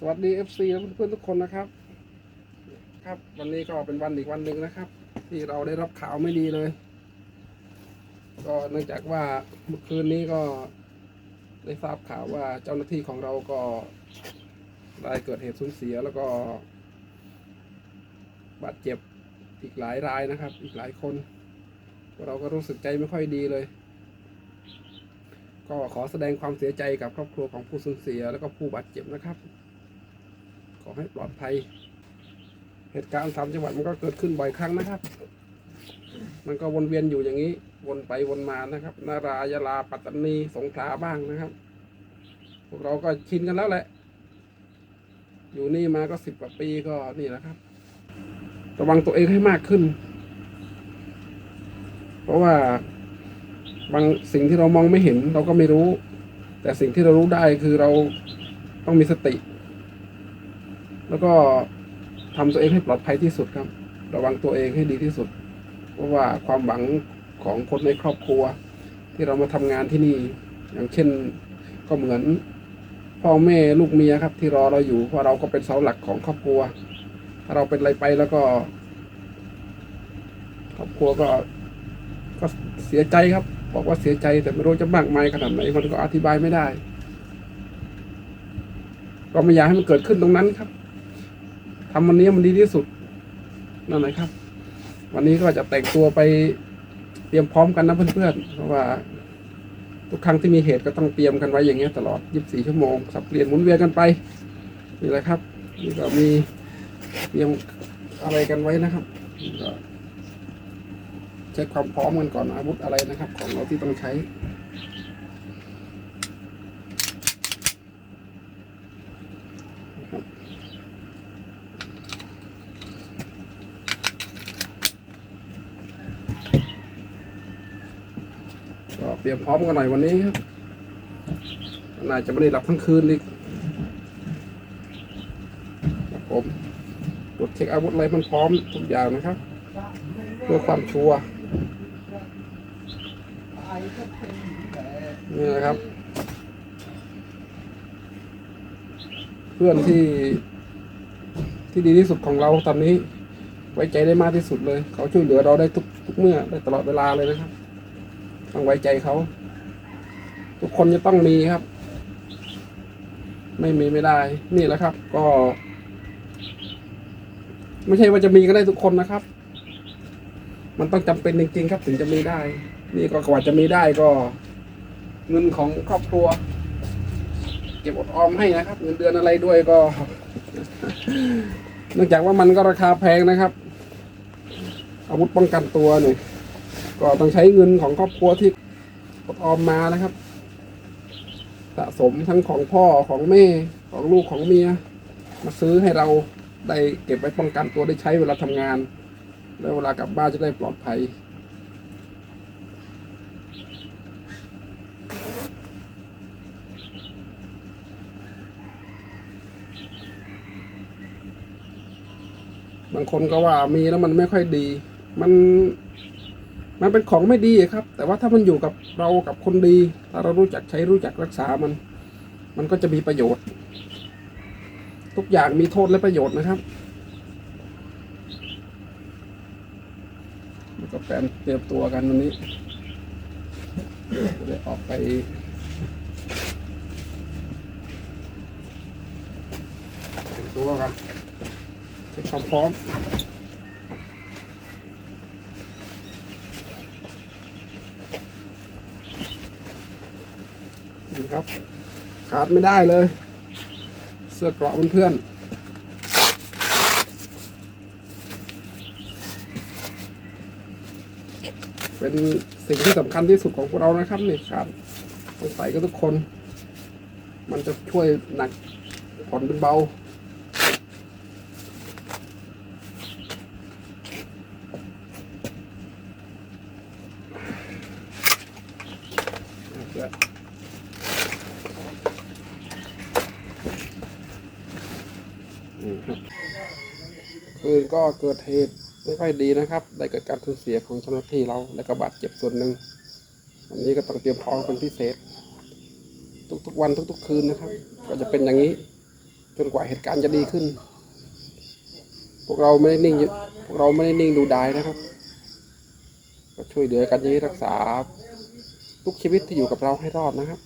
สวัสดี FC และเพื่อนๆทุกคนนะครับ ครับวันนี้ก็เป็นวันอีกวันหนึ่งนะครับ ที่เราได้รับข่าวไม่ดีเลย ก็เนื่องจากว่าเมื่อคืนนี้ก็ได้ทราบข่าวว่าเจ้าหน้าที่ของเราก็ได้เกิดเหตุสูญเสียแล้วก็ บาดเจ็บอีกหลายรายนะครับ อีกหลายคน เราก็รู้สึกใจไม่ค่อยดีเลย ก็ขอแสดงความเสียใจกับครอบครัวของผู้สูญเสีย แล้วก็ผู้บาดเจ็บนะครับ อให้ปลอดภัย เหตุการณ์สามจังหวัดมันก็เกิดขึ้นบ่อยครั้งนะครับ มันก็วนเวียนอยู่อย่างนี้ วนไปวนมานะครับ นารายาลาปัตตานีสงขลาบ้างนะครับ พวกเราก็ชินกันแล้วแหละ อยู่นี่มาก็สิบกว่าปีก็นี่แหละครับ ระวังตัวเองให้มากขึ้น เพราะว่าบางสิ่งที่เรามองไม่เห็นเราก็ไม่รู้ แต่สิ่งที่เรารู้ได้คือเราต้องมีสติ แล้วก็ทำตัวเองให้ปลอดภัยที่สุดครับ ระวังตัวเองให้ดีที่สุด เพราะว่าความหวังของคนในครอบครัว ที่เรามาทำงานที่นี่ อย่างเช่นก็เหมือนพ่อแม่ลูกเมียครับ ที่รอเราอยู่เพราะเราก็เป็นเสาหลักของครอบครัว ถ้าเราเป็นอะไรไปแล้วก็ ครอบครัวก็ก็เสียใจครับ บอกว่าเสียใจแต่ไม่รู้จะมากมายขนาดไหนมันก็อธิบายไม่ได้ ก็ไม่อยากให้มันเกิดขึ้นตรงนั้นครับ ทำวันนี้มันดีที่สุดนั่นแหละครับ วันนี้ก็จะแต่งตัวไปเตรียมพร้อมกันนะเพื่อนๆเพราะว่า ทุกครั้งที่มีเหตุก็ต้องเตรียมกันไว้อย่างเงี้ยตลอด 24 ชั่วโมง สับเปลี่ยนหมุนเวียนกันไปนี่แหละครับนี่ก็มีเตรียมอะไรกันไว้นะครับก็เช็คความพร้อมกันก่อนอาวุธอะไรนะครับ ของเราที่ต้องใช้นะครับ ก็เตรียมพร้อมกันหน่อยวันนี้ครับน่าจะไม่ได้หลับทั้งคืนอีกครับผมตรวจเช็คอาวุธอะไรมันพร้อมทุกอย่างนะครับ เพื่อความชัวร์นี่นะครับ เพื่อนที่ที่ดีที่สุดของเราตอนนี้ ไว้ใจได้มากที่สุดเลย เขาช่วยเหลือเราได้ทุกทุกเมื่อได้ตลอดเวลาเลยนะครับ ต้องไว้ใจเขา ทุกคนจะต้องมีครับ ไม่มีไม่ได้ นี่แหละครับ ก็ ไม่ใช่ว่าจะมีกันได้ทุกคนนะครับ มันต้องจำเป็นจริงๆครับ ถึงจะมีได้ นี่ก็กว่าจะมีได้ก็ เงินของครอบครัว เก็บอดออมให้นะครับ เงินเดือนอะไรด้วยก็เนื่องจากว่ามันก็ราคาแพงนะครับ อาวุธป้องกันตัวเนี่ย ก็ต้องใช้เงินของครอบครัวที่ออมมานะครับ สะสมทั้งของพ่อของแม่ของลูกของเมีย มาซื้อให้เราได้เก็บไว้ป้องกันตัวได้ใช้เวลาทำงาน แล้วเวลากลับบ้านจะได้ปลอดภัย บางคนก็ว่ามีแล้วมันไม่ค่อยดี มัน มันเป็นของไม่ดีครับ แต่ว่าถ้ามันอยู่กับเรากับคนดี ถ้าเรารู้จักใช้รู้จักรักษามัน มันก็จะมีประโยชน์ ทุกอย่างมีโทษและประโยชน์นะครับแล้วก็แปนเตรียมตัวกันวันนี้จะได้ออกไปเตรียมตัวกันเช็คความพร้อม ครับ ขาดไม่ได้เลย เสื้อเกราะเพื่อนๆเป็นสิ่งที่สำคัญที่สุดของพวกเรานะครับนี่ครับต้องใส่กันทุกคน มันจะช่วยหนักผ่อนเป็นเบา อืมครับคืนก็ เกิดเหตุไม่ค่อยดีนะครับ ได้เกิดการสูญเสียของเจ้าหน้าที่เราและก็บาดเจ็บส่วนหนึ่งวันนี้ก็ต้องเตรียมพร้อมเป็นพิเศษ ทุกๆวันทุก ๆ คืนนะครับ ก็จะเป็นอย่างนี้จนกว่าเหตุการณ์จะดีขึ้น พวกเราไม่ได้นิ่งอยู่พวกเราไม่ได้นิ่งดูดายนะครับ ก็ช่วยเหลือกันนี้รักษา ทุกชีวิตที่อยู่กับเราให้รอดนะครับ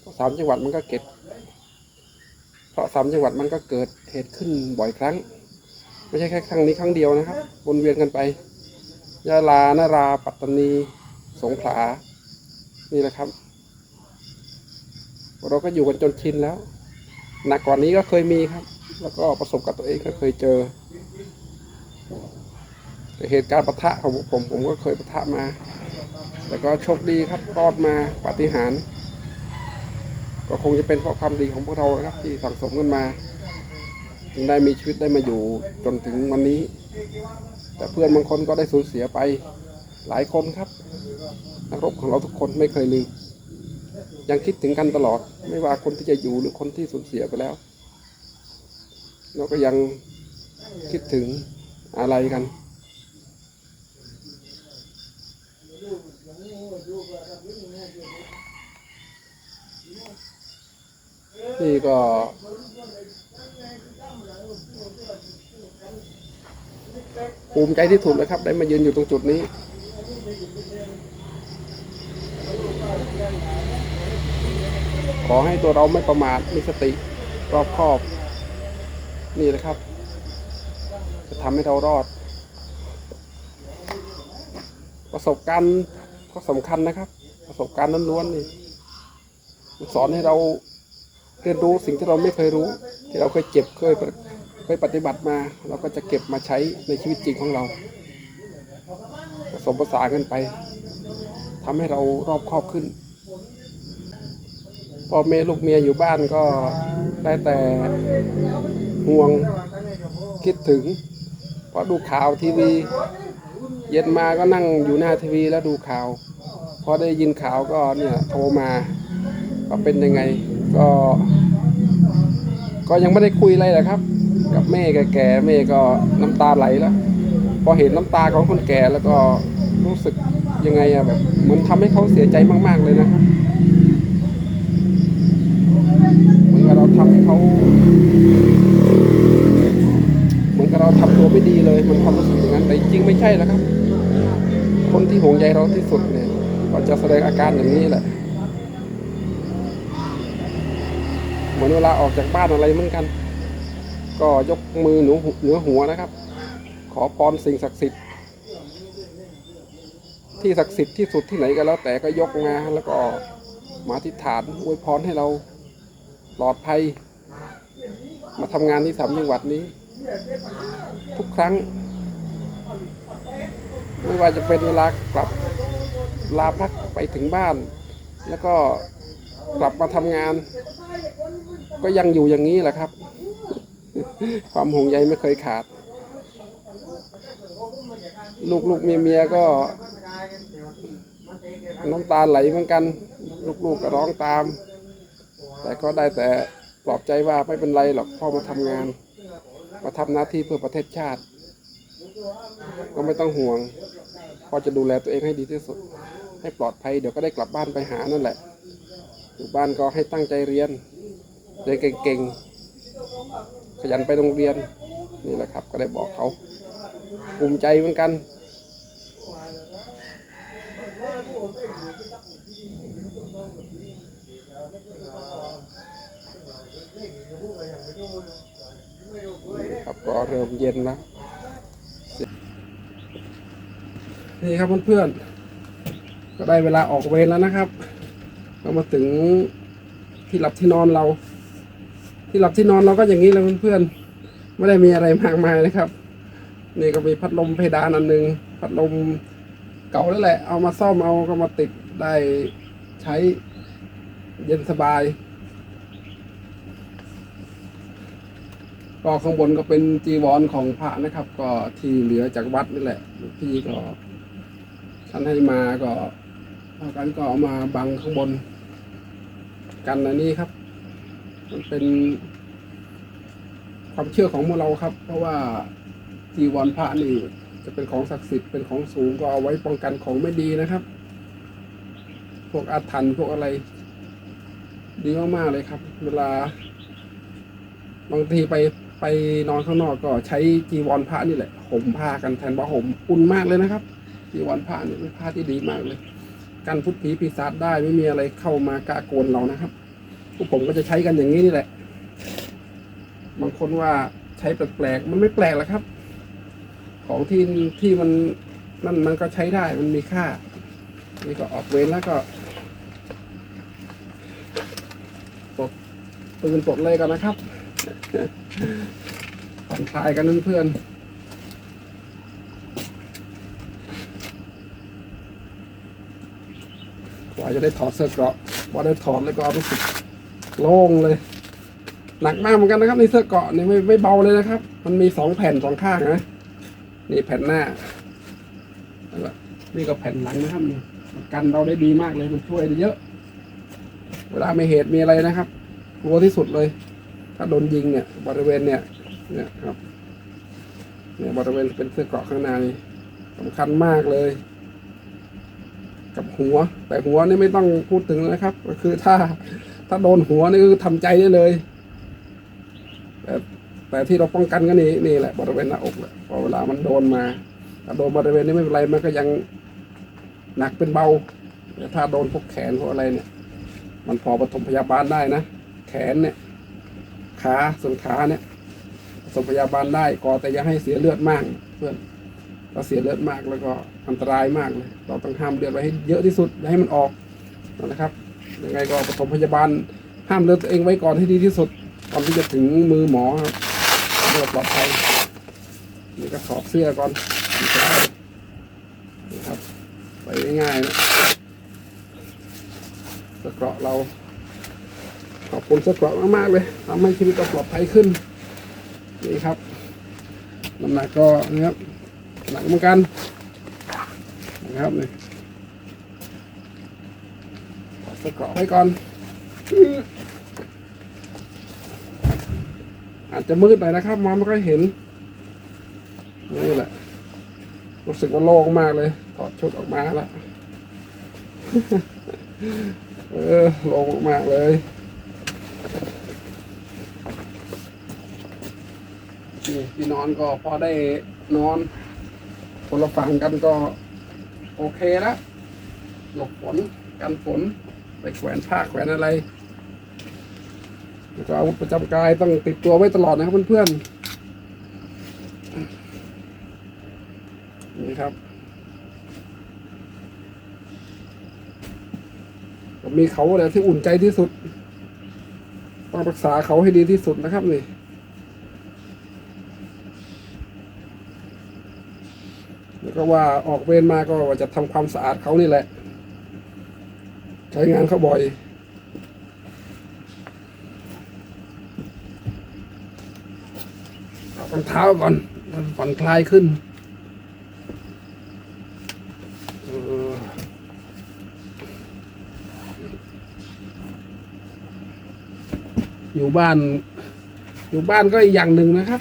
เพราะสามจังหวัดมันก็เกิดเพราะสามจังหวัดมันก็เกิดเหตุขึ้นบ่อยครั้ง ไม่ใช่แค่ครั้งนี้ครั้งเดียวนะครับวนเวียนกันไปยะลานาราปัตตานี สงขลา นี่แหละครับ เราก็อยู่กันจนชินแล้ว หนักกว่านี้ก็เคยมีครับ แล้วก็ประสบกับตัวเองก็เคยเจอ เหตุการณ์ปะทะของผมผมก็เคยปะทะมาแต่ก็โชคดีครับรอดมาปาฏิหาริย์ก็คงจะเป็นเพราะความดีของพวกเราครับที่สั่งสมกันมา จึงได้มีชีวิตได้มาอยู่จนถึงวันนี้ แต่เพื่อนบางคนก็ได้สูญเสียไปหลายคนครับ นักรบของเราทุกคนไม่เคยลืม ยังคิดถึงกันตลอด ไม่ว่าคนที่จะอยู่หรือคนที่สูญเสียไปแล้ว เราก็ยังคิดถึงอะไรกันนี่ก็ ภูมิใจที่สุดเลยครับ ได้มายืนอยู่ตรงจุดนี้ ขอให้ตัวเราไม่ประมาทมีสติรอบคอบ นี่แหละครับ จะทำให้เรารอด ประสบการณ์ก็สำคัญนะครับ ประสบการณ์ล้วนๆนี่สอนให้เราเรียนรู้สิ่งที่เราไม่เคยรู้ ที่เราเคยเจ็บเคย ยปฏิบัติมา เราก็จะเก็บมาใช้ในชีวิตจริงของเราผสมผสานกันไปทำให้เรารอบครอบขึ้นพ่อแม่ลูกเมียอยู่บ้านก็ได้แต่ห่วงคิดถึงเพราะดูข่าวทีวี เย็นมาก็นั่งอยู่หน้าทีวีแล้วดูข่าวพอได้ยินข่าวก็เนี่ยโทรมาว่าเป็นยังไงก็ ก็ยังไม่ได้คุยอะไรเลยครับ กับแม่แก่ๆแม่ก็น้ำตาไหลแล้ว พอเห็นน้ำตาของคนแก่แล้วก็รู้สึกยังไงอะแบบเหมือนทำให้เขาเสียใจมาก ๆเลยนะครับเหมือนกับเราทำให้เขาเหมือนกับเราทำตัวไม่ดีเลยมันความรู้สึกอย่างนั้นแต่จริงไม่ใช่แล้วครับ คนที่ห่วงใยเราที่สุดเนี่ยก็จะแสดงอาการอย่างนี้แหละเหมือนเวลาออกจากบ้านอะไรเหมือนกัน ก็ยกมือหนูเหนือหัวนะครับ ขอพรสิ่งศักดิ์สิทธิ์ ที่ศักดิ์สิทธิ์ที่สุดที่ไหนก็แล้วแต่ก็ยกมาแล้วก็มาทิฏฐานอวยพรให้เราปลอดภัย มาทำงานที่สามจังหวัดนี้ ทุกครั้ง ไม่ว่าจะเป็นเวลากลับลาพักไปถึงบ้าน แล้วก็กลับมาทำงาน ก็ยังอยู่อย่างนี้แหละครับ ความห่วงใยไม่เคยขาด ลูกลูกเมียเมียก็น้ำตาไหลเหมือนกัน ลูกๆก็ร้องตาม แต่ก็ได้แต่ปลอบใจว่าไม่เป็นไรหรอกพ่อมาทำงาน มาทำหน้าที่เพื่อประเทศชาติ ก็ไม่ต้องห่วงพ่อจะดูแลตัวเองให้ดีที่สุด ให้ปลอดภัยเดี๋ยวก็ได้กลับบ้านไปหานั่นแหละอยู่บ้านก็ให้ตั้งใจเรียนเรียนเก่งๆ ขยันไปโรงเรียนนี่แหละครับ ก็ได้บอกเขาภูมิใจเหมือนกันครับก็เริ่มเย็นแล้วนี่ครับเพื่อนๆก็ได้เวลาออกเวรแล้วนะครับ ก็มาถึงที่หลับที่นอนเรา ที่หลับที่นอนเราก็อย่างนี้เลยเพื่อนๆไม่ได้มีอะไรมากมายนะครับ นี่ก็มีพัดลมเพดานอันหนึ่งพัดลมเก่าแล้วแหละ เอามาซ่อมเอาก็มาติดได้ใช้เย็นสบายก็ข้างบนก็เป็นจีวรของพระนะครับ ก็ที่เหลือจากวัดนี่แหละพี่ก็ท่านให้มาก็พากันก็เอามาบังข้างบน กันอันนี้ครับ มันเป็นความเชื่อของพวกเราครับ เพราะว่าจีวรพระนี่จะเป็นของศักดิ์สิทธิ์เป็นของสูงก็เอาไว้ป้องกันของไม่ดีนะครับ พวกอาถรรพ์พวกอะไร ดีมากๆเลยครับ เวลาบางทีไปไปนอนข้างนอกก็ใช้จีวรพระนี่แหละห่มผ้ากันแทนผ้าห่มอุ่นมากเลยนะครับ จีวรพระนี่เป็นผ้าที่ดีมากเลย กันพุทธผีปีศาจได้ไม่มีอะไรเข้ามากะกวนเรานะครับ วกผมก็จะใช้กันอย่างนี้นี่แหละ บางคนว่าใช้แปลกๆมันไม่แปลกหรอกครับ ของที่ที่มันนั่นมันก็ใช้ได้มันมีค่า นี่ก็ออกเวรแล้วก็ปลดปืนปลดเลยกันนะครับผ่อนคลายกันเพื่อนๆกว่าจะได้ถอดเสื้อเกราะพอได้ถอดแล้วก็รู้สึก โล่งเลย หนักมากเหมือนกันนะครับในเสื้อเกาะนี่ไม่ไม่เบาเลยนะครับ มันมีสองแผ่นสองข้างนะนี่แผ่นหน้าแล้วก็นี่ก็แผ่นหลังนะครับนี่มันกันเราได้ดีมากเลยมันช่วยได้เยอะ เวลาไม่เหตุมีอะไรนะครับกลัวที่สุดเลย ถ้าโดนยิงเนี่ย บริเวณเนี่ย เนี่ยครับ เนี่ยบริเวณเป็นเสื้อเกราะข้างในสำคัญมากเลย กับหัว แต่หัวนี่ไม่ต้องพูดถึงนะครับ ก็คือถ้า ถ้าโดนหัวนี่คือทำใจได้เลย แต่แต่ที่เราป้องกันก็นี่นี่แหละบริเวณหน้าอกแหละพอเวลามันโดนมาถ้าโดนบริเวณนี้ไม่เป็นไรมันก็ยังหนักเป็นเบาแต่ถ้าโดนพวกแขนพวกอะไรเนี่ย มันพอปฐมพยาบาลได้นะแขนเนี่ย ขาส่วนขาเนี่ยปฐมพยาบาลได้ก็แต่อย่าให้เสียเลือดมากเพื่อนถ้าเสียเลือดมากแล้วก็อันตรายมากเลย เราต้องห้ามเลือดไว้ให้เยอะที่สุดให้มันออกนะครับ ยังไงก็ปฐมพยาบาลห้ามเลือดตัวเองไว้ก่อนให้ดีที่สุดก่อนที่จะถึงมือหมอครับเพื่อปลอดภัยนี่ก็ถอดเสื้อก่อนนะครับไปง่ายๆนะสื้อเกราะเราขอบคุณสื้อเกราะมากๆเลยทำให้ชีวิตเราปลอดภัยขึ้นนี่ครับน้ำหนักก็นะครับหนักเหมือนกันนะครับนี่ ถอดเสื้อเกราะไว้ก่อน อาจจะมืดหน่อยนะครับมองไม่ค่อยเห็น นี่แหละ รู้สึกว่าโล่งมากเลย ถอดชุดออกมาแล้ว เออโล่งมากเลยที่นอนก็พอได้นอนคนละฝั่งกันก็ โอเคแล้วหลบฝนกันฝน ไปแขวนผ้าแขวนอะไรแล้วก็อาวุธประจำกายต้องติดตัวไว้ตลอดนะครับเพื่อนๆนี่ครับมีเขาแหละที่อุ่นใจที่สุด ต้องรักษาเขาให้ดีที่สุดนะครับนี่แล้วก็ว่าออกเวรมาก็ว่าจะทำความสะอาดเขานี่แหละ ใช้งานเขาบ่อยเอารองเท้าก่อนมันผ่อนคลายขึ้นอยู่บ้าน อยู่บ้านก็อีกอย่างหนึ่งนะครับ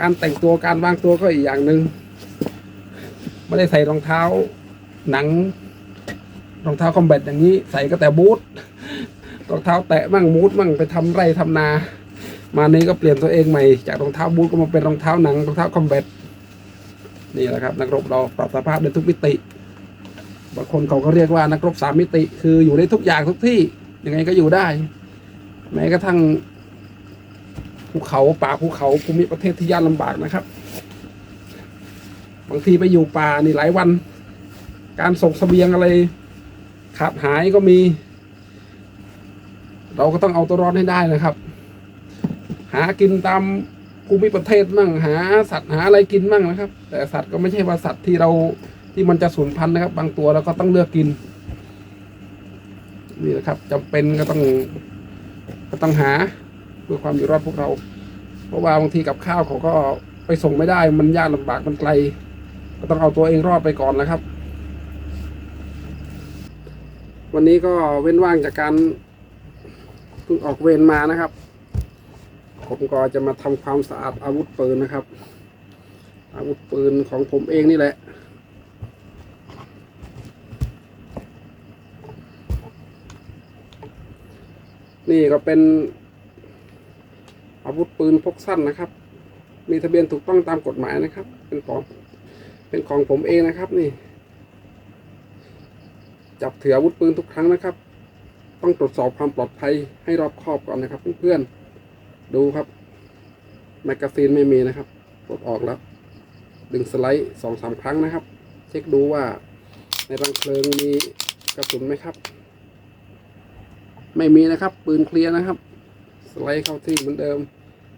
การแต่งตัวการวางตัวก็อีกอย่างหนึ่งไม่ได้ใส่รองเท้าหนัง รองเท้าคอมแบทอย่างนี้ใส่ก็แต่บูทรองเท้าแตะมั่งมูดมั่งไปทำไร่ทำนา มานี้ก็เปลี่ยนตัวเองใหม่จากรองเท้าบูทก็มาเป็นรองเท้าหนังรองเท้าคอมแบทนี่แหละครับ นักรบเราปรับสภาพในทุกมิติบางคนเขาก็เรียกว่านักรบสามมิติ คืออยู่ในทุกอย่างทุกที่ยังไงก็อยู่ได้ แม้กระทั่งภูเขาป่าภูเขาภูมิประเทศที่ยากลำบากนะครับ บางทีไปอยู่ป่านี่หลายวัน การส่งเสบียงอะไร ขาดหายก็มี เราก็ต้องเอาตัวรอดให้ได้นะครับ หากินตามภูมิประเทศมั่งหาสัตว์หาอะไรกินมั่งนะครับ แต่สัตว์ก็ไม่ใช่ว่าสัตว์ที่เราที่มันจะสูญพันธุ์นะครับ บางตัวเราก็ต้องเลือกกิน นี่นะครับจำเป็นก็ต้องก็ต้องหาเพื่อความอยู่รอดพวกเรา เพราะว่าบางทีกับข้าวเขาก็ไปส่งไม่ได้มันยากลำบากมันไกล ก็ต้องเอาตัวเองรอดไปก่อนนะครับ วันนี้ก็เว้นว่างจากการเพิ่งออกเวรมานะครับ ผมก็จะมาทำความสะอาดอาวุธปืนนะครับ อาวุธปืนของผมเองนี่แหละนี่ก็เป็นอาวุธปืนพกสั้นนะครับ มีทะเบียนถูกต้องตามกฎหมายนะครับ เป็นของ เป็นของผมเองนะครับนี่ จับถืออาวุธปืนทุกครั้งนะครับ ต้องตรวจสอบความปลอดภัยให้รอบคอบก่อนนะครับเพื่อนๆดูครับแมกกาซีนไม่มีนะครับปลดออกแล้วดึงสไลด์สองสามครั้งนะครับ เช็คดูว่าในรังเพลิงมีกระสุนไหมครับ ไม่มีนะครับ ปืนเคลียร์นะครับ สไลด์เข้าที่เหมือนเดิม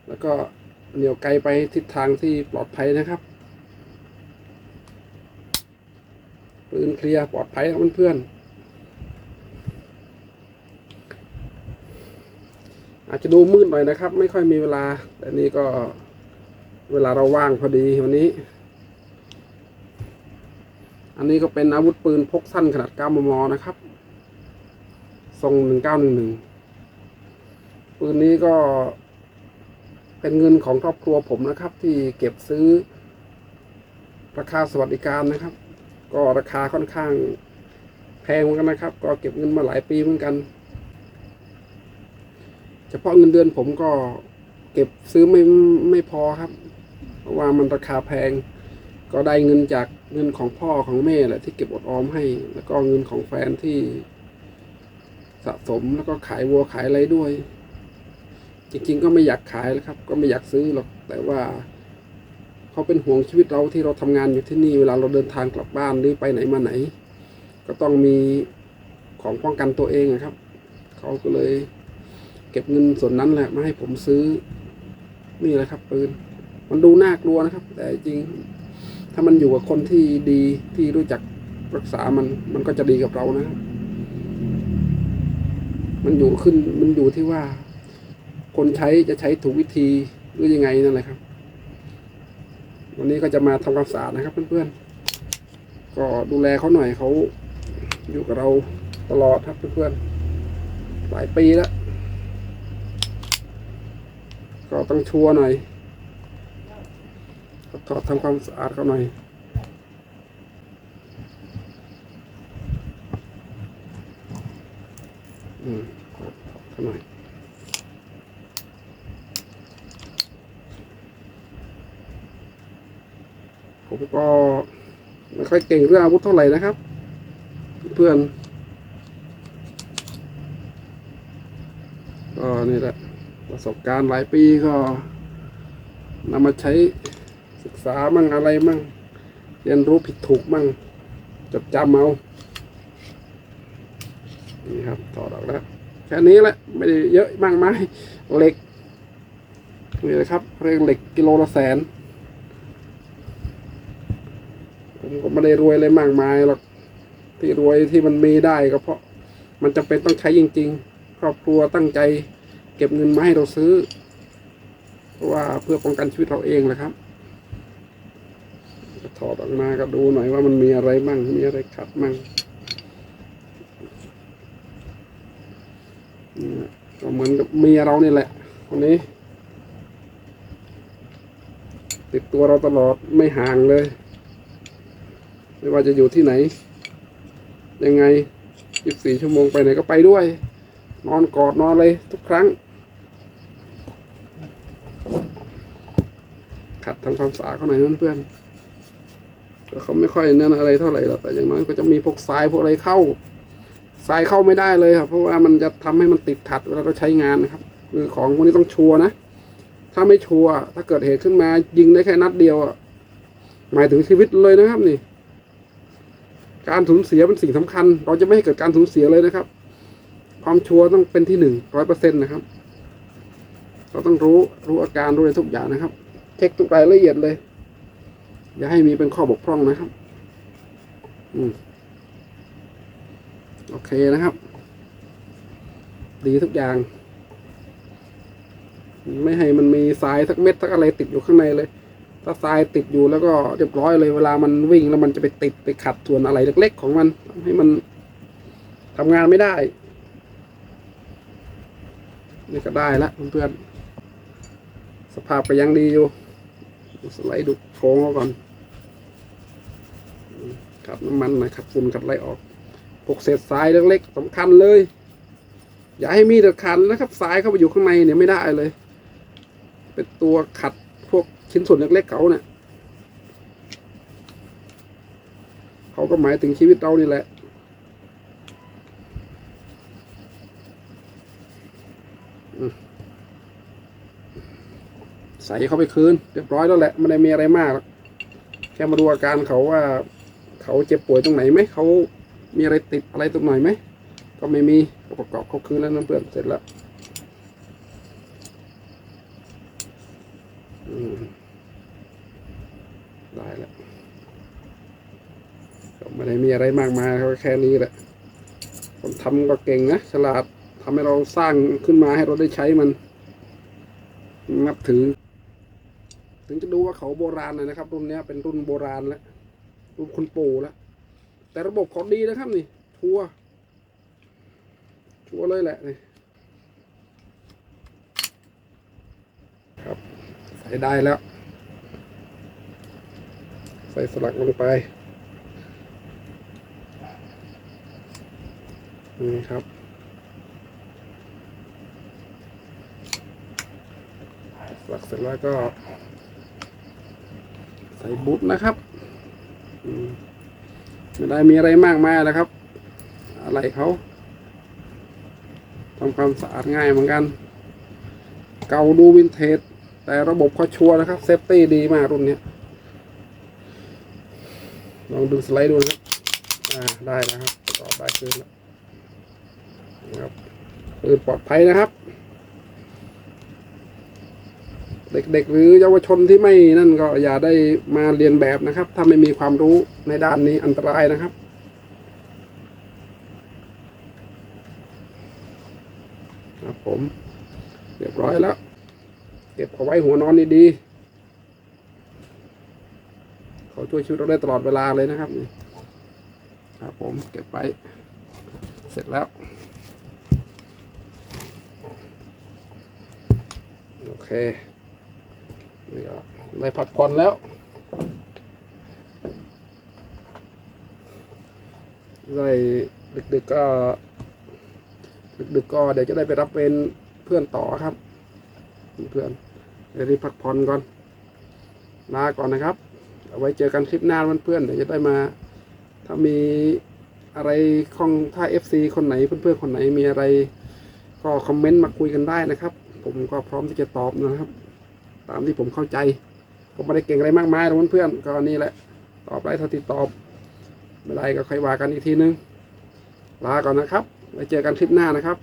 แล้วก็เหนี่ยวไกลไปทิศทางที่ปลอดภัยนะครับ ปืนเคลียร์ปลอดภัยครับเพื่อนๆอาจจะดูมืดหน่อยนะครับ ไม่ค่อยมีเวลา แต่นี่ก็เวลาเราว่างพอดีวันนี้ อันนี้ก็เป็นอาวุธปืนพกสั้นขนาด 9 มม นะครับ ทรง 1911 ปืนนี้ก็เป็นเงินของครอบครัวผมนะครับ ที่เก็บซื้อราคาสวัสดิการนะครับ ก็ราคาค่อนข้างแพงเหมือนกันนะครับ ก็เก็บเงินมาหลายปีเหมือนกัน เฉพาะเงินเดือนผมก็เก็บซื้อไม่ไม่พอครับ เพราะว่ามันราคาแพง ก็ได้เงินจากเงินของพ่อของแม่แหละที่เก็บอดออมให้ แล้วก็เงินของแฟนที่สะสมแล้วก็ขายวัวขายอะไรด้วย จริง ๆ ก็ไม่อยากขายแล้วครับ ก็ไม่อยากซื้อหรอกแต่ว่า เขาเป็นห่วงชีวิตเราที่เราทำงานอยู่ที่นี่เวลาเราเดินทางกลับบ้านหรือไปไหนมาไหน ก็ต้องมีของป้องกันตัวเองนะครับ เขาก็เลย เก็บเงินส่วนนั้นแหละมาให้ผมซื้อ นี่แหละครับ ปืน มันดูน่ากลัวนะครับ แต่จริง ถ้ามันอยู่กับคนที่ดีที่รู้จักรักษามัน มันก็จะดีกับเรานะ มันอยู่ขึ้น มันอยู่ที่ว่า คนใช้จะใช้ถูกวิธีหรือยังไงนั่นแหละครับ วันนี้ก็จะมาทำความสะอาดนะครับเพื่อนๆ ก็ดูแลเขาหน่อยเขาอยู่กับเราตลอดครับเพื่อนๆ หลายปีแล้ว ก็ต้องชัวร์หน่อยถอดทำความสะอาดเขาหน่อย อืมถอดเขาหน่อย ผมก็ไม่ค่ อยเก่งเรื่องอาวุธเท่าไหร่นะครับ เพื่อนก็นี่แหละประสบการณ์หลายปีก็นำมาใช้ศึกษามั่งอะไรมั่งเรียนรู้ผิดถูกมั่งจดจำเอานี่ครับถอดออกแล้วแค่นี้แหละไม่ได้เยอะมากมายเหล็กนี่นะครับเรื่องเหล็กกิโลละแสน ผมก็ไม่ได้รวยเลยมากมายหรอกที่รวยที่มันมีได้ก็เพราะ มันจำเป็นต้องใช้จริง ๆ ครอบครัวตั้งใจ เก็บเงินมาให้เราซื้อ เพราะว่าเพื่อป้องกันชีวิตเราเองแหละครับถอดออกมาก็ดูหน่อยว่ามันมีอะไรมั่งมีอะไรขัดมั่งนี่แหละก็เหมือนกับเมียเราเนี่แหละคนนี้ ติดตัวเราตลอดไม่ห่างเลย ไม่ว่าจะอยู่ที่ไหน ยังไง 24 ชั่วโมงไปไหนก็ไปด้วย นอนกอดนอนเลยทุกครั้ง ขัดทำความสะอาดเขาหน่อยนเพื่อนแต่เขาไม่ค่อยเน้นอะไรเท่าไหร่หรอกแต่อย่างน้อยก็จะมีพวกทรายพวกอะไรเข้าทรายเข้าไม่ได้เลยครับ เพราะว่ามันจะทำให้มันติดขัดเวลาเราใช้งานนะครับ คือของพวกนี้ต้องชัวนะ ถ้าไม่ชัวถ้าเกิดเหตุขึ้นมายิงได้แค่นัดเดียวอะหมายถึงชีวิตเลยนะครับนี่ การสูญเสียเป็นสิ่งสำคัญ เราจะไม่ให้เกิดการสูญเสียเลยนะครับ ความชัวร์ต้องเป็นที่หนึ่งร้อยเปอร์เซ็นต์นะครับ เราต้องรู้รู้อาการรู้อะไรทุกอย่างนะครับ เช็คทุกรายละเอียดเลย อย่าให้มีเป็นข้อบกพร่องนะครับ อืมโอเคนะครับ ดีทุกอย่าง ไม่ให้มันมีทรายสักเม็ดสักอะไรติดอยู่ข้างในเลย ถ้าทรายติดอยู่แล้วก็เรียบร้อยเลยเวลามันวิ่งแล้วมันจะไปติดไปขัดส่วนอะไรเล็ก ๆ ของมันทำให้มันทำงานไม่ได้ นี่ก็ได้ล้วเพื่อนๆสภาพก็ยังดีอยู่สไลด์ดูโค้งก่อนขัดน้ำมันหน่อยขัดฝุ่นขัดไรออกพวกเศษทรายเล็กๆสำคัญเลย อย่าให้มีเด็ดขาดนะครับทรายเข้าไปอยู่ข้างในเนี่ยไม่ได้เลย เป็นตัวขัด ชิ้นส่วนเล็กๆเขาเนี่ยเขาก็หมายถึงชีวิตเรานี่แหละใส่เข้าไปคืนเรียบร้อยแล้วแหละไม่ได้มีอะไรมาก แค่มาดูอาการเขาว่า เขาเจ็บป่วยตรงไหนไหมเขามีอะไรติดอะไรตรงไหนไหมก็ไม่มีประกอบเขาคืนแล้วนะเพื่อนเสร็จแล้วอืมได้แล้วก็ไมีอะไรมากมายเขาแค่นี้แหละคนทำก็เก่งนะฉลาดทำให้เราสร้างขึ้นมาให้เราได้ใช้มัน นับถือ ถึงจะดูว่าเขาโบราณหน่อยนะครับ รุ่นนี้เป็นรุ่นโบราณแล้วรุ่นคุณปู่แล้ว แต่ระบบเขาดีนะครับนี่ ชัวร์ชัวเลยแหละนี่ครับ ใส่ได้แล้ว ใส่สลักลงไป นี่ครับสลักเสร็จแล้วก็ ใส่บุ๊ทนะครับมไม่ได้มีอะไรมากมายแล้วครับ อะไรเขาทำความสะอาดง่ายเหมือนกัน เก่าดูวินเทจ แต่ระบบเขาชัวร์นะครับ เซฟตี้ดีมากรุ่นนี้ลองดึงสไลด์ดูนะครับอ่า ได้นะครับประกอบได้ขึ้นแล้ว ครับคือปลอดภัยนะครับ เด็กๆหรือเยาวชนที่ไม่นั่นก็อย่าได้มาเรียนแบบนะครับ ถ้าไม่มีความรู้ในด้านนี้อันตรายนะครับครับผมเรียบร้อยแล้ว เก็บเอาไว้หัวนอนดีๆเขาช่วยชีวิตเราได้ตลอดเวลาเลยนะครับ ครับผมเก็บไป เสร็จแล้ว โอ เคนี่ได้พักผ่อนแล้ว ได้ดึกๆก็ ดึกๆก็เดี๋ยวจะได้ไปรับเป็นเพื่อนต่อครับ เพื่อนเดี๋ยวรีบพักผ่อนก่อนลาก่อนนะครับ เอาไว้เจอกันคลิปหน้าเพื่อนๆเดี๋ยวจะได้มา ถ้ามีอะไรของถ้า FC คนไหนเพื่อนๆคนไหนมีอะไร ก็คอมเมนต์มาคุยกันได้นะครับ ผมก็พร้อมที่จะตอบนะครับ ตามที่ผมเข้าใจ ผมไม่ได้เก่งอะไรมากมายหรอกเพื่อนๆก็นี่แหละ ตอบได้เท่าที่ตอบไม่ได้ก็ค่อยว่ากันอีกทีนึงลาก่อนนะครับไว้เจอกันคลิปหน้านะครับ